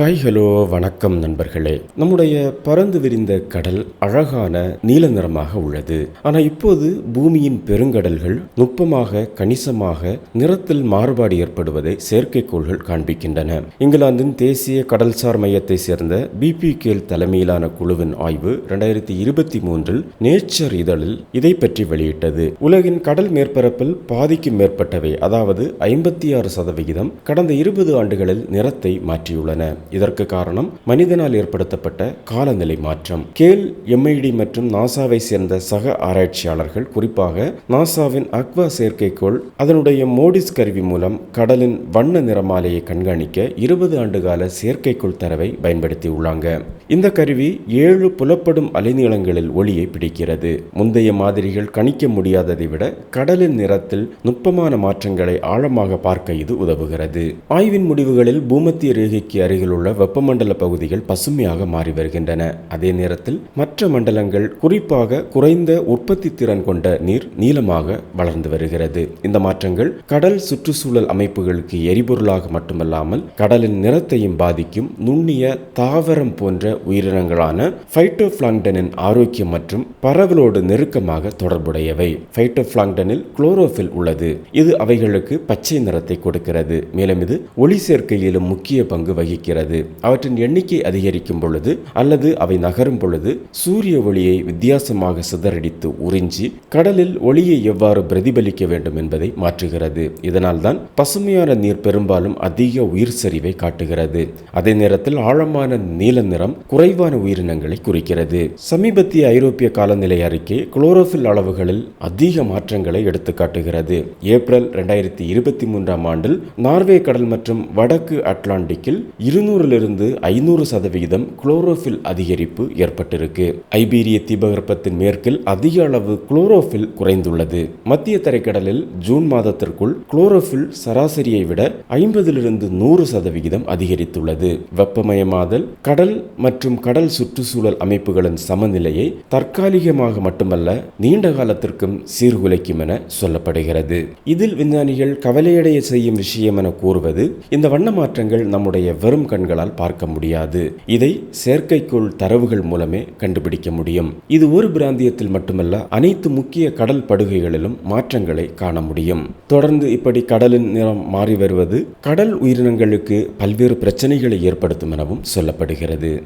Hi hello வணக்கம் நண்பர்களே. நம்முடைய பறந்து விரிந்த கடல் அழகான நீல நிறமாக உள்ளது. ஆனால் இப்போது பூமியின் பெருங்கடல்கள் நுட்பமாக கணிசமாக நிறத்தில் மாறுபாடு ஏற்படுவதை செயற்கைக்கோள்கள் காண்பிக்கின்றன. இங்கிலாந்தின் தேசிய கடல்சார் மையத்தை சேர்ந்த பிபி கேல் தலைமையிலான குழுவின் ஆய்வு இரண்டாயிரத்தி இருபத்தி மூன்றில் நேச்சர் இதழில் இதை பற்றி வெளியிட்டது. உலகின் கடல் மேற்பரப்பில் பாதிக்கும் மேற்பட்டவை அதாவது ஐம்பத்தி ஆறு சதவிகிதம் கடந்த இருபது ஆண்டுகளில் நிறத்தை மாற்றியுள்ளன. இதற்கு காரணம் மனிதனால் ஏற்படுத்தப்பட்ட காலநிலை மாற்றம். கேல் எம்ஐடி மற்றும் நாசாவை சேர்ந்த சக ஆராய்ச்சியாளர்கள் குறிப்பாக நாசாவின் அக்வா செயற்கைக்கோள் அதனுடைய மோடிஸ் கருவி மூலம் கடலின் வண்ண நிறமாலையை கண்காணிக்க இருபது ஆண்டுகால செயற்கைக்கோள் தரவை பயன்படுத்தியுள்ளாங்க. இந்த கருவி ஏழு புலப்படும் அலைநீளங்களில் ஒளியை பிடிக்கிறது. முந்தைய மாதிரிகள் கணிக்க முடியாததை விட கடலின் நிறத்தில் நுட்பமான மாற்றங்களை ஆழமாக பார்க்க இது உதவுகிறது. ஆய்வின் முடிவுகளில் பூமத்திய ரேகைக்கு அருகில் உள்ள வெப்பமண்டல பகுதிகள் பசுமையாக மாறி வருகின்றன. அதே நேரத்தில் மற்ற மண்டலங்கள் குறிப்பாக குறைந்த உற்பத்தி திறன் கொண்ட நீர் நீளமாக வளர்ந்து வருகிறது. இந்த மாற்றங்கள் கடல் சுற்றுச்சூழல் அமைப்புகளுக்கு எரிபொருளாக மட்டுமல்லாமல் கடலின் நிறத்தையும் பாதிக்கும் நுண்ணிய தாவரம் போன்ற உயிரினங்களான ஃபைட்டோபிளாங்டனின் ஆரோக்கியம் மற்றும் பரவலோடு நெருக்கமாக தொடர்புடையவை. ஃபைட்டோபிளாங்டனில் குளோரோஃபில் உள்ளது. இது அவைகளுக்கு பச்சை நிறத்தை கொடுக்கிறது. மேலும் இது ஒளி சேர்க்கையிலும் முக்கிய பங்கு வகிக்கிறது. அவற்றின் எண்ணிக்கை அதிகரிக்கும் பொழுது அல்லது அவை நகரும் பொழுது சூரிய ஒளியை வித்தியாசமாக சிதறடித்து உறிஞ்சி கடலில் ஒளியை எவ்வாறு பிரதிபலிக்க வேண்டும் என்பதை மாற்றுகிறது. இதனால்தான் பசுமையான நீர் பெரும்பாலும் அதிக உயிர் சரிவை காட்டுகிறது. அதே நேரத்தில் ஆழமான நீல நிறம் குறைவான உயிரினங்களை குறிக்கிறது. சமீபத்திய ஐரோப்பிய காலநிலை அறிக்கை குளோரோஃபில் அளவுகளில் அதிக மாற்றங்களை எடுத்து காட்டுகிறது. ஏப்ரல் இரண்டாயிரத்தி இருபத்தி மூன்றாம் ஆண்டில் நார்வே கடல் மற்றும் வடக்கு அட்லாண்டிக்கில் இருநூறிலிருந்து ஐநூறு சதவிகிதம் குளோரோஃபில் அதிகரிப்பு ஏற்பட்டிருக்கு. ஐபீரிய தீபகற்பத்தின் மேற்கில் அதிக அளவு குளோரோஃபில் குறைந்துள்ளது. மத்திய தரைக்கடலில் ஜூன் மாதத்திற்குள் குளோரோஃபில் சராசரியை விட ஐம்பதிலிருந்து நூறு சதவிகிதம் அதிகரித்துள்ளது. வெப்பமயமாதல் கடல் மற்றும் கடல் சுற்றுச்சூழல் அமைப்புகளின் சமநிலையை தற்காலிகமாக மட்டுமல்ல நீண்ட காலத்திற்கும் சீர்குலைக்கும் என சொல்லப்படுகிறது. இதில் விஞ்ஞானிகள் கவலையடைய செய்யும் விஷயம் என கூறுவது இந்த வண்ண மாற்றங்கள் நம்முடைய வெறும் கண்களால் பார்க்க முடியாது. இதை செயற்கைக்கோள் தரவுகள் மூலமே கண்டுபிடிக்க முடியும். இது ஒரு பிராந்தியத்தில் மட்டுமல்ல அனைத்து முக்கிய கடல் படுகைகளிலும் மாற்றங்களை காண முடியும். தொடர்ந்து இப்படி கடலின் நிறம் மாறி வருவது கடல் உயிரினங்களுக்கு பல்வேறு பிரச்சனைகளை ஏற்படுத்தும் எனவும் சொல்லப்படுகிறது.